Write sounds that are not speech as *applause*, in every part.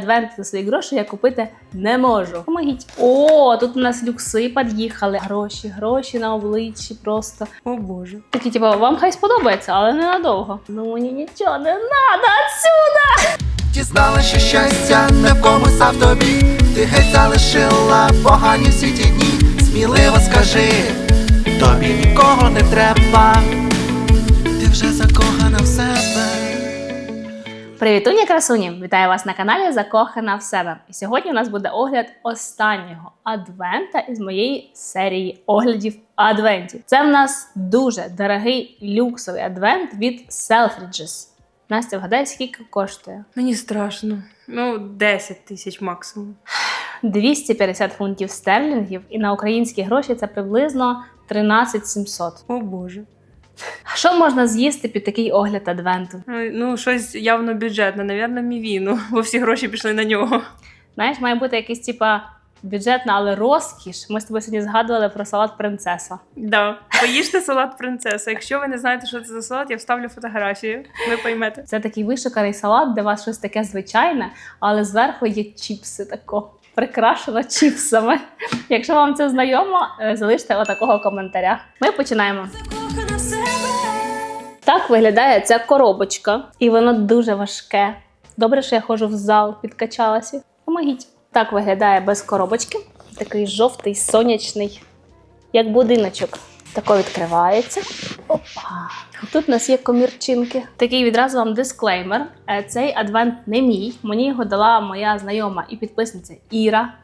Адвент за свої гроші я купити не можу. Помогіть. О, тут у нас люкси під'їхали. Гроші, гроші на обличчі просто. О боже. Такі, типу, вам хай сподобається, але ненадовго. Ну мені нічого не надо отсюда. Дізнала, що щастя не в комусь, а в тобі. Ти геть залишила погані всі ті дні. Сміливо скажи, тобі нікого не треба. Привітуні красуні! Вітаю вас на каналі Закохана в себе. І сьогодні у нас буде огляд останнього адвента із моєї серії оглядів адвентів. Це в нас дуже дорогий люксовий адвент від Selfridges. Настя, вгадай, скільки коштує? Мені страшно. Ну, 10 тисяч максимум. 250 фунтів стерлінгів, і на українські гроші це приблизно 13 700. О боже. Що можна з'їсти під такий огляд адвенту? Ну, щось явно бюджетне, навірно, мівіну, *laughs* бо всі гроші пішли на нього. Знаєш, має бути якийсь типа бюджетна, але розкіш. Ми з тобою сьогодні згадували про салат принцеса. Да. Поїжте салат принцеса. Якщо ви не знаєте, що це за салат, я вставлю фотографію. Ви поймете. Це такий вишуканий салат, де у вас щось таке звичайне, але зверху є чіпси тако. Прикрашено чіпсами. Якщо вам це знайомо, е, залиште отакого коментаря. Ми починаємо. Так виглядає ця коробочка, і воно дуже важке. Добре, що я ходжу в зал, підкачалася. Помогіть. Так виглядає без коробочки. Такий жовтий, сонячний, як будиночок. Тако відкривається. Опа. Тут у нас є комірчинки. Такий відразу вам дисклеймер. Е, Цей адвент не мій. Мені його дала моя знайома і підписниця Іра.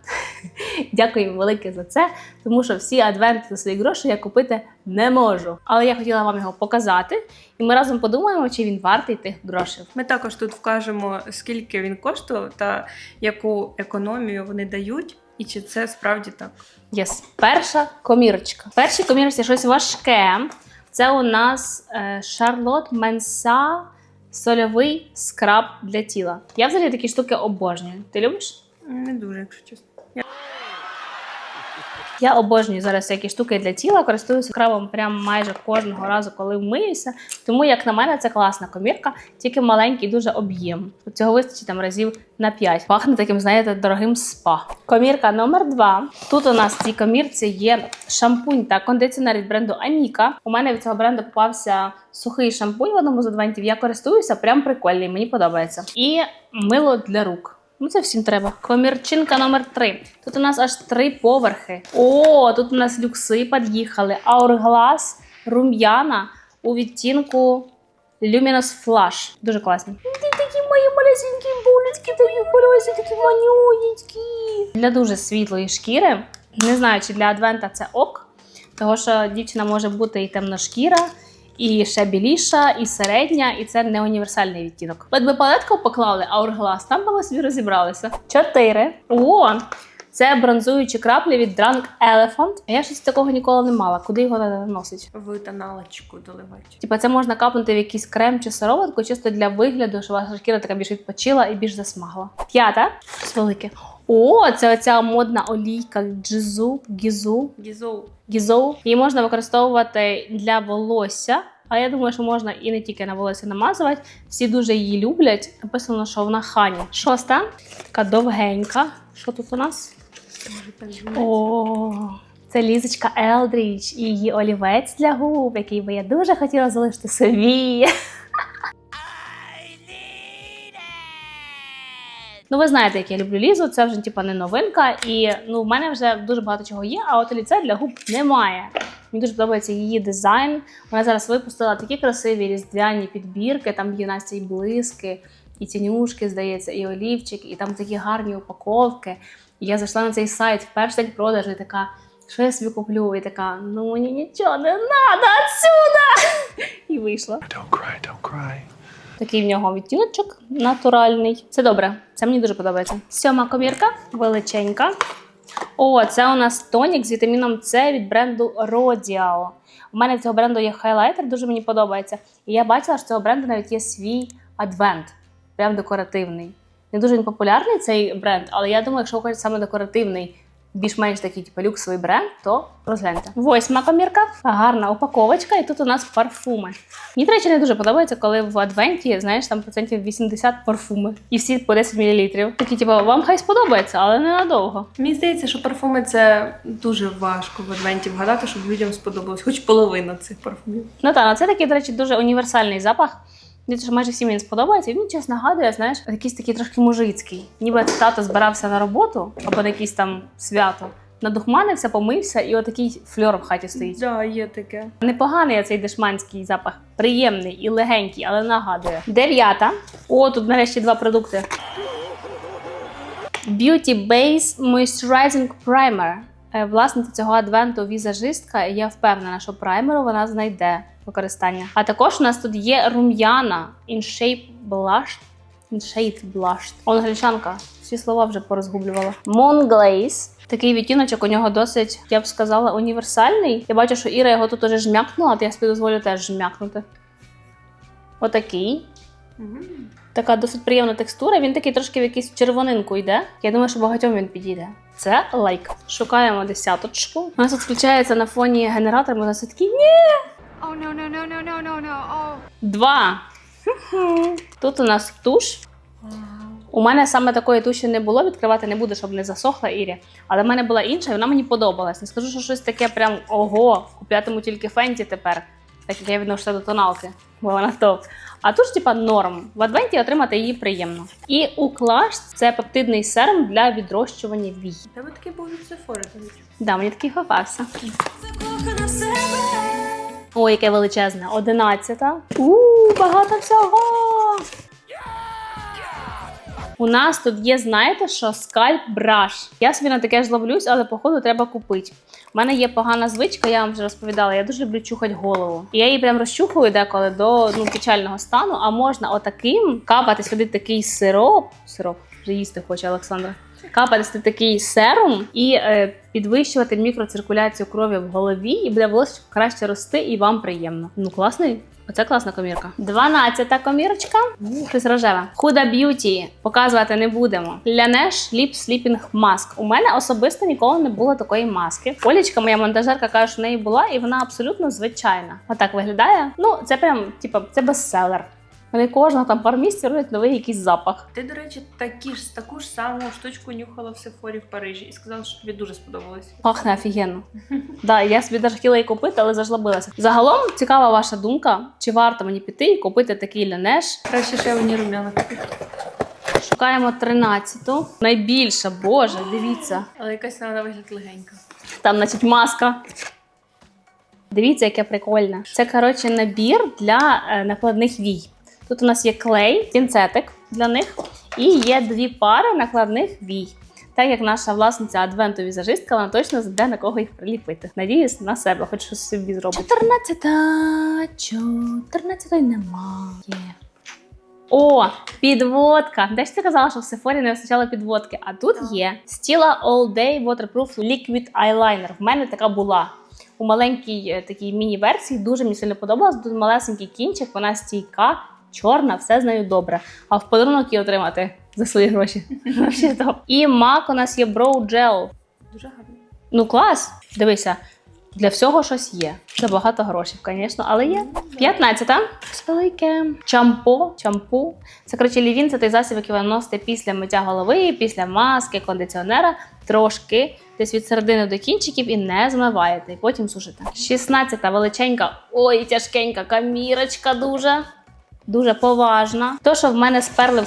Дякую велике за це, тому що всі адвенти за свої гроші я купити не можу. Але я хотіла вам його показати, і ми разом подумаємо, чи він вартий тих грошей. Ми також тут вкажемо, скільки він коштував та яку економію вони дають, і чи це справді так. Єс. Перша комірочка. В першій комірочці щось важке. Це у нас е, Шарлот Менса сольовий скраб для тіла. Я взагалі такі штуки обожнюю. Ти любиш? Не дуже, якщо чесно. Я обожнюю зараз всякі штуки для тіла, користуюся скрабом прям майже кожного разу, коли вмиюся. Тому, як на мене, це класна комірка, тільки маленький дуже об'єм. Цього вистачить там разів на 5. Пахне таким, знаєте, дорогим спа. Комірка номер 2 Тут у нас в цій комірці є шампунь та кондиціонер від бренду Аніка. У мене від цього бренду попався сухий шампунь в одному з адвентів. Я користуюся, прям прикольний, мені подобається. І мило для рук. Ну, це всім треба. Комірчинка номер 3 Тут у нас аж три поверхи. О, тут у нас люкси під'їхали. Hourglass рум'яна у відтінку Luminous Flash. Дуже класні. Ти такі мої малесенькі булечки, такі хороші, такі манюнечкі. Для дуже світлої шкіри. Не знаю, чи для адвента це ок, тому що дівчина може бути і темношкіра, і ще біліша, і середня, і це не універсальний відтінок. Би палетку поклали Hourglass, там би ми собі розібралися. Чотири. О! Це бронзуючі краплі від Drunk Elephant. А я щось такого ніколи не мала. Куди його носить? В тоналочку доливати. Типа, це можна капнути в якийсь крем чи сироватку, чисто для вигляду, що ваша шкіра така більш відпочила і більш засмагла. П'ята. Щось велике. О, це оця модна олійка Джизу, Гізу, Гізоу. Гізоу. Її можна використовувати для волосся. А я думаю, що можна і не тільки на волосся намазувати. Всі дуже її люблять. Написано, що вона хані. Шоста, така довгенька. Що тут у нас? О, це Лізочка Елдріч і її олівець для губ, який би я дуже хотіла залишити собі. Ну, ви знаєте, як я люблю лізу, це вже типа не новинка, і ну в мене вже дуже багато чого є, а от олівця для губ немає. Мені дуже подобається її дизайн. Вона зараз випустила такі красиві різдвяні підбірки. Там є Настя і блиски, і тінюшки, здається, і олівчик, і там такі гарні упаковки. І я зайшла на цей сайт в перший день продажу і така, що я собі куплю? І така, ну мені нічого не треба отсюда! *laughs* І вийшла. Don't cry, don't cry. Такий в нього відтіночок натуральний. Це добре, це мені дуже подобається. Сьома комірка величенька. О, це у нас тонік з вітаміном С від бренду Rodial. У мене цього бренду є хайлайтер, дуже мені подобається. І я бачила, що цього бренду навіть є свій адвент, прям декоративний. Не дуже він популярний цей бренд, але я думаю, якщо ви саме декоративний більш-менш такий типу, люксовий бренд, то розгляньте. Восьма комірка, гарна упаковочка, і тут у нас парфуми. Мені, до речі, не дуже подобається, коли в адвенті, знаєш, там процентів 80 парфуми, і всі по 10 мл. Такі, типу, вам хай сподобається, але ненадовго. Мені здається, що парфуми це дуже важко в адвенті вгадати, щоб людям сподобалось, хоч половина цих парфумів. Ну так, ну це такий, до речі, дуже універсальний запах. Мені теж майже всім він сподобається. І він чесно нагадує, знаєш, якийсь такий трошки мужицький. Ніби тато збирався на роботу або на якесь там свято. Надухманився, помився, і отакий фльор в хаті стоїть. Да, є таке. Непоганий цей дешманський запах, приємний і легенький, але нагадує. Дев'ята. О, тут нарешті два продукти. Beauty Base Moisturizing Primer. Е, Власниця цього адвенту візажистка, і я впевнена, що праймеру вона знайде використання. А також у нас тут є рум'яна In Shape Blush. In Shade Blush. Он англічанка. Всі слова вже порозгублювала. Moon Glaze. Такий відтіночок у нього досить, я б сказала, універсальний. Я бачу, що Іра його тут уже жмякнула, то я собі дозволю теж жмякнути. Отакий. Така досить приємна текстура. Він такий трошки в якийсь червонинку йде. Я думаю, що багатьом він підійде. Це лайк. Шукаємо десяточку. У нас тут включається на фоні генератор, ми нас такі ні. Oh no no no no no no no! Oh. Два. *laughs* Тут у нас туш. У мене саме такої туші не було, відкривати не буду, щоб не засохла Ірі. Але в мене була інша, і вона мені подобалась. Не скажу, що щось таке прям ого, куплятиму тільки фенті тепер, так як я відношуся до тоналки, бо вона топ. А тут ж типа норм. В адвенті отримати її приємно. І у Клаш це пептидний серум для відрощування вій. Тебе такий був від речі. Да, мені такий хапався. Ой, яке величезне. Одинадцята. У, багато всього. У нас тут є, знаєте що, скальп браш. Я собі на таке ж ловлюсь, але походу треба купити. У мене є погана звичка, я вам вже розповідала. Я дуже люблю чухати голову. І я її прям розчухую деколи до ну, печального стану. А можна отаким капати сюди такий сироп. Сироп, вже їсти хоче Олександра. Капати такий серум і е, підвищувати мікроциркуляцію крові в голові, і буде волосся краще рости, і вам приємно. Ну класний. Оце класна комірка. 12 комірочка. Щось рожеве. Huda Beauty. Показувати не будемо. Laneige Lip Sleeping Mask. У мене особисто ніколи не було такої маски. Олічка, моя монтажерка, каже, що в неї була, і вона абсолютно звичайна. Отак виглядає. Ну, це прям, типу, це бестселер. Вони кожного там пару місяців роблять новий якийсь запах. Ти, до речі, такі ж таку ж саму штучку нюхала в Сефорі в Парижі і сказала, що тобі дуже сподобалось. Пахне офігенно. Да, я собі навіть хотіла її купити, але зажлобилася. Загалом цікава ваша думка, чи варто мені піти і купити такий лянеш. Краще ще мені рум'яна купити. Шукаємо 13-ту. Найбільша, боже, дивіться. Але якась вона на вигляд легенька. Там, значить, маска. Дивіться, яке прикольне. Це, коротше, набір для е, накладних вій. Тут у нас є клей, синцетик для них, і є дві пари накладних вій. Так як наша власниця адвенту візажистка, вона точно знайде на кого їх приліпити. Надіюсь, на себе, хоч щось собі зробить. 14 14 немає. О, підводка. Де ж ти казала, що в Сефорі не вистачало підводки? А тут є Stila All Day Waterproof Liquid Eyeliner. В мене така була. У маленькій е, такій міні-версії дуже мені сильно подобалась. Тут малесенький кінчик, вона стійка, чорна, все з нею добре. А в подарунок її отримати за свої гроші. *laughs* І MAC у нас є Brow Gel. Дуже гарно. Ну клас, дивися. Для всього щось є. Це багато грошей, звісно, але є. 15. Велике. Чампо. Чампу. Це, коротше, лівін це той засіб, який ви носите після миття голови, після маски, кондиціонера, трошки, десь від середини до кінчиків і не змиваєте, і потім сушите. 16. величенька. Ой, тяжкенька камірочка дуже. Дуже поважна. То, що в мене сперли в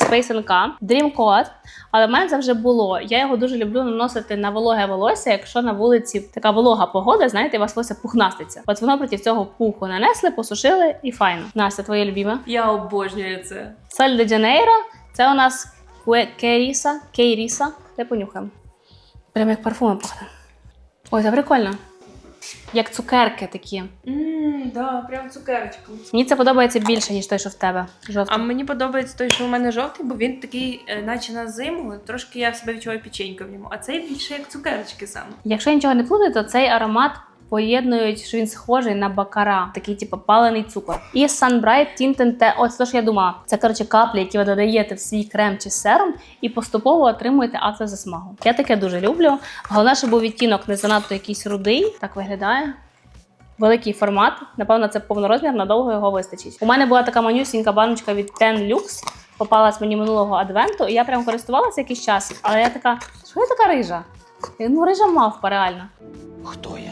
Dream Code, але в мене це вже було. Я його дуже люблю наносити на вологе волосся, якщо на вулиці така волога погода, знаєте, у вас волосся пухнаститься. От воно проти цього пуху нанесли, посушили і файно. Настя, твоє любиме. Я обожнюю це. Соль де Джанейро. Це у нас Кейріса. Кейріса. Де понюхаємо. Прям як парфумом пахне. Ой, це прикольно. Як цукерки такі. Ммм, да, прям цукерочка. Мені це подобається більше, ніж той, що в тебе. А мені подобається той, що у мене жовтий, бо він такий, е, наче на зиму, трошки я в себе відчуваю печенька в ньому. А цей більше як цукерочки саме. Якщо я нічого не плутаю, то цей аромат поєднують, що він схожий на бакара, такий, типу, палений цукор. І Sunbright Tint and Te- Ось те, що я думала. Це коротше каплі, які ви додаєте в свій крем чи серум, і поступово отримуєте автозасмагу. Я таке дуже люблю. Головне, щоб був відтінок не занадто якийсь рудий. Так виглядає. Великий формат. Напевно, це повнорозмір, надовго його вистачить. У мене була така манюсінька баночка від Ten Lux. Попалась мені минулого адвенту, і я прям користувалася якийсь час, але я така, що я така рижа? Ну, рижа мавпа, реально. Хто я?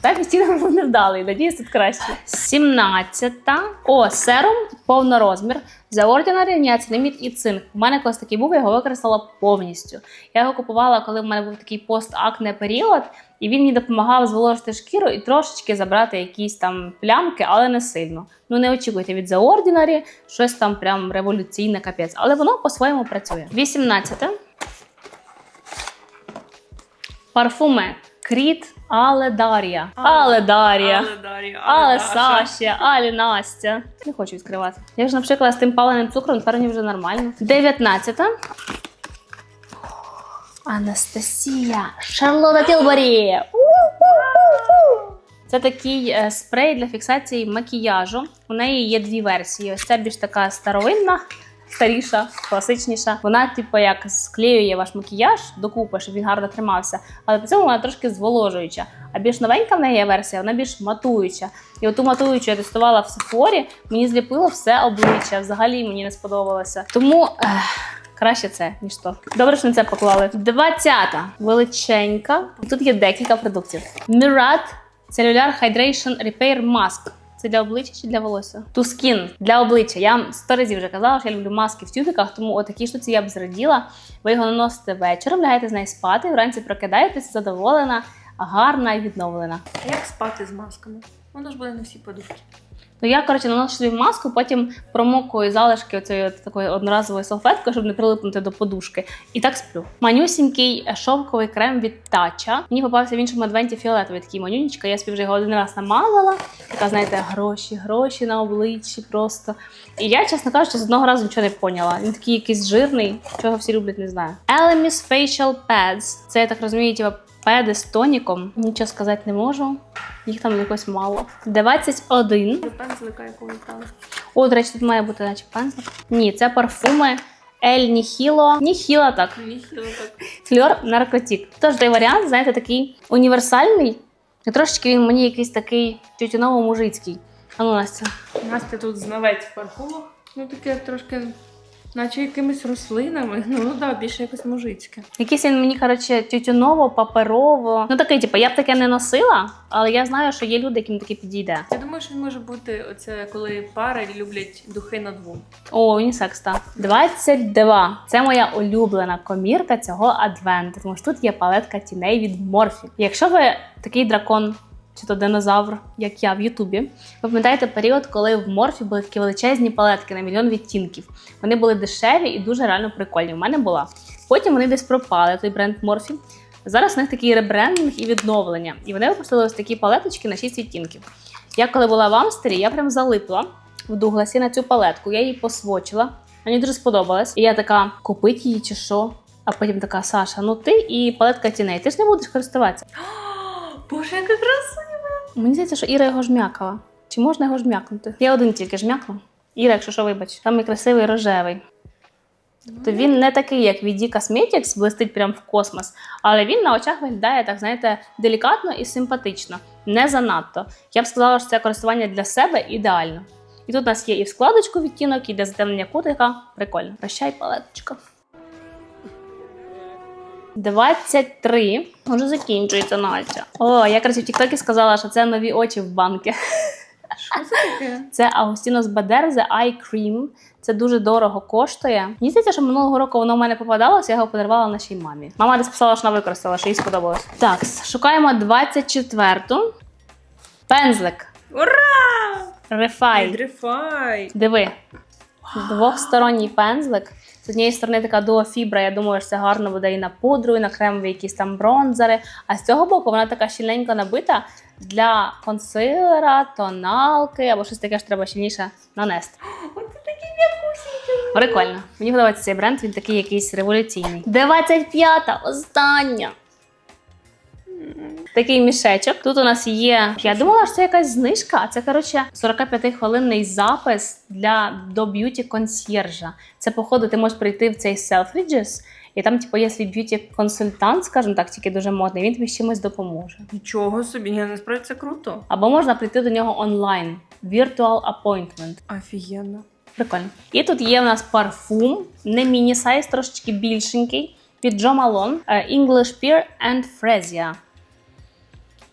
Так відтінок був невдалий, надіюсь, тут краще. 17-та. О, серум повнорозмір. The Ordinary, ніацинамід і цинк. У мене колись такий був, я його використала повністю. Я його купувала, коли в мене був такий постакне період, і він мені допомагав зволожити шкіру і трошечки забрати якісь там плямки, але не сильно. Ну не очікуйте від The Ordinary щось там прям революційне капець, але воно по-своєму працює. 18. Парфуми Кріт Але Дар'я. Але Дар'я. Але Дар'я, Але. Сашя, але Настя. Не хочу відкривати. Я ж, наприклад, з тим паленим цукром, тепер мені вже нормально. 19. Анастасія. Шарлота Тілборі. Це такий е, спрей для фіксації макіяжу. У неї є дві версії. Ось ця більш така старовинна, старіша, класичніша. Вона, типу, як склеює ваш макіяж докупи, щоб він гарно тримався. Але при цьому вона трошки зволожуюча. А більш новенька в неї є версія, вона більш матуюча. І оту матуючу я тестувала в Сефорі, мені зліпило все обличчя. Взагалі мені не сподобалося. Тому. ех, Краще це, ніж то. Добре, що на це поклали. Двадцята величенька. Тут є декілька продуктів. Murad Cellular Hydration Repair Mask. Це для обличчя чи для волосся? Тускін для обличчя. Я сто разів вже казала, що я люблю маски в тюбиках, тому отакі штуці я б зраділа. Ви його наносите вечором, лягаєте з нею спати, вранці прокидаєтесь, задоволена, гарна і відновлена. А як спати з масками? Воно ж буде на всі подушки. Ну я коротше наношу собі маску, потім промокую залишки цієї такої одноразової салфетки, щоб не прилипнути до подушки. І так сплю. Манюсінький е, шовковий крем від Тача. Мені попався в іншому адвенті фіолетовий такий манюнічка. Я собі вже його один раз намазала. Така, знаєте, гроші, гроші на обличчі просто. І я, чесно кажучи, з одного разу нічого не поняла. Він такий якийсь жирний, чого всі люблять, не знаю. Elemis Facial Pads. Це я так розумію, типу, педи з тоніком. Нічого сказати не можу. Їх там якось мало. 21. До пензлика, якого брали. О, до речі, тут має бути наче пензлик. Ні, це парфуми Ель Ніхіло. Ніхіло так. Ніхіло так. Фльор наркотік. Тож той варіант, знаєте, такий універсальний. І трошечки він мені якийсь такий тютюново-мужицький. А ну, Настя. Настя тут знавець в парфумах. Ну таке трошки, наче якимись рослинами. Ну так, да, більше якось мужицьке. Якийсь він мені, коротше, тютюново, паперово. Ну такий, типу, я б таке не носила, але я знаю, що є люди, яким таке підійде. Я думаю, що він може бути оце, коли пари люблять духи на двом. О, унісекс, так. 22. Це моя улюблена комірка цього адвенту, тому що тут є палетка тіней від Морфі. Якщо ви такий дракон. Чи то динозавр, як я в Ютубі. Ви пам'ятаєте період, коли в морфі були такі величезні палетки на мільйон відтінків. Вони були дешеві і дуже реально прикольні. У мене була. Потім вони десь пропали, той бренд морфі. Зараз у них такий ребрендинг і відновлення. І вони випустили ось такі палеточки на 6 відтінків. Я коли була в Амстері, я прям залипла в Дугласі на цю палетку. Я її посвочила. Мені дуже сподобалось. І я така, купить її чи що? А потім така Саша, ну ти і палетка тіней. Ти ж не будеш користуватися. *gasps* Боже, яка краса! Мені здається, що Іра його жмякала. Чи можна його жмякнути? Я один тільки жмякну. Іра, якщо що, вибач, там і красивий рожевий. Тобто він не такий, як від Cosmetics, блистить прям в космос, але він на очах виглядає, так знаєте, делікатно і симпатично, не занадто. Я б сказала, що це користування для себе ідеально. І тут у нас є і в складочку відтінок, і для затемнення кутика. Прикольно. Прощай, палеточка. 23. Може закінчується Настя. О, я коротше в Тіктокі сказала, що це нові очі в банки. Що це таке? *laughs* Це Агустінос Бадер The Eye Cream. Це дуже дорого коштує. Мені здається, що минулого року воно в мене попадалося, я його подарувала нашій мамі. Мама десь писала, що вона використала, що їй сподобалось. Так, шукаємо 24-ту. Пензлик. Ура! Рефай. Відрифай! Диви. Двохсторонній пензлик. З однієї сторони така дуофібра, я думаю, що це гарно буде і на пудру, і на кремові якісь там бронзери. А з цього боку вона така щільненько набита для консилера, тоналки або щось таке, що треба щільніше нанести. *gasps* Прикольно. Мені подобається цей бренд, він такий якийсь революційний. 25-та, остання. Такий мішечок. Тут у нас є. Я думала, що це якась знижка, а це коротше 45-хвилинний запис для до б'юті консьєржа. Це, походу, ти можеш прийти в цей Selfridges, і там, типу, є свій б'юті консультант, скажімо так, тільки дуже модний. Він тобі з чимось допоможе. Нічого собі, ні, насправді це круто. Або можна прийти до нього онлайн. Virtual appointment. Офігенно. Прикольно. І тут є у нас парфум, не міні-сайз, трошечки більшенький. Від Джо Малон English Pear and Frezia.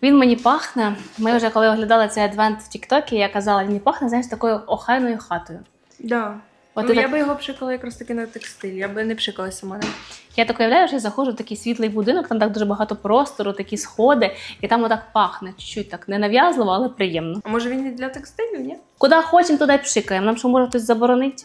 Він мені пахне. Ми вже коли оглядали цей адвент в Тіктокі, я казала, він мені пахне, знаєш, такою охайною хатою. Да. От ну, я так- би його пшикала якраз таки на текстиль, я би не пшикала сама. Я так уявляю, що я заходжу в такий світлий будинок, там так дуже багато простору, такі сходи, і там отак пахне, чуть-чуть так ненав'язливо, але приємно. А може він і для текстилю, ні? Куди хочемо, туди пшикаємо. Нам що може хтось заборонить?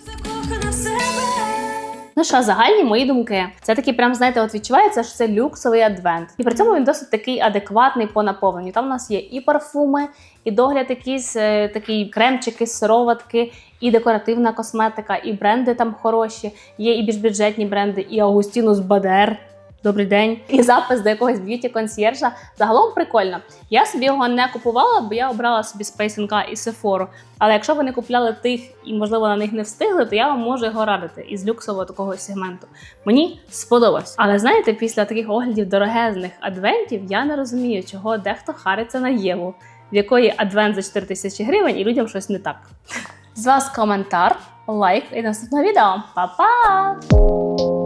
Ну що, загальні мої думки. Це такий, прям знаєте, от відчувається, що це люксовий адвент. І при цьому він досить такий адекватний по наповненню. Там у нас є і парфуми, і догляд, якісь е, такі кремчики, сироватки, і декоративна косметика, і бренди там хороші. Є і більш бюджетні бренди, і Агустінус Бадер. Добрий день. І запис до якогось б'юті консьєржа. Загалом прикольно. Я собі його не купувала, бо я обрала собі Space NK і Sephora. Але якщо ви не купляли тих і, можливо, на них не встигли, то я вам можу його радити із люксового такого сегменту. Мені сподобалось. Але знаєте, після таких оглядів дорогезних адвентів я не розумію, чого дехто хариться на Єву, в якої адвент за 4 тисячі гривень і людям щось не так. З вас коментар, лайк і наступне відео. Па-па!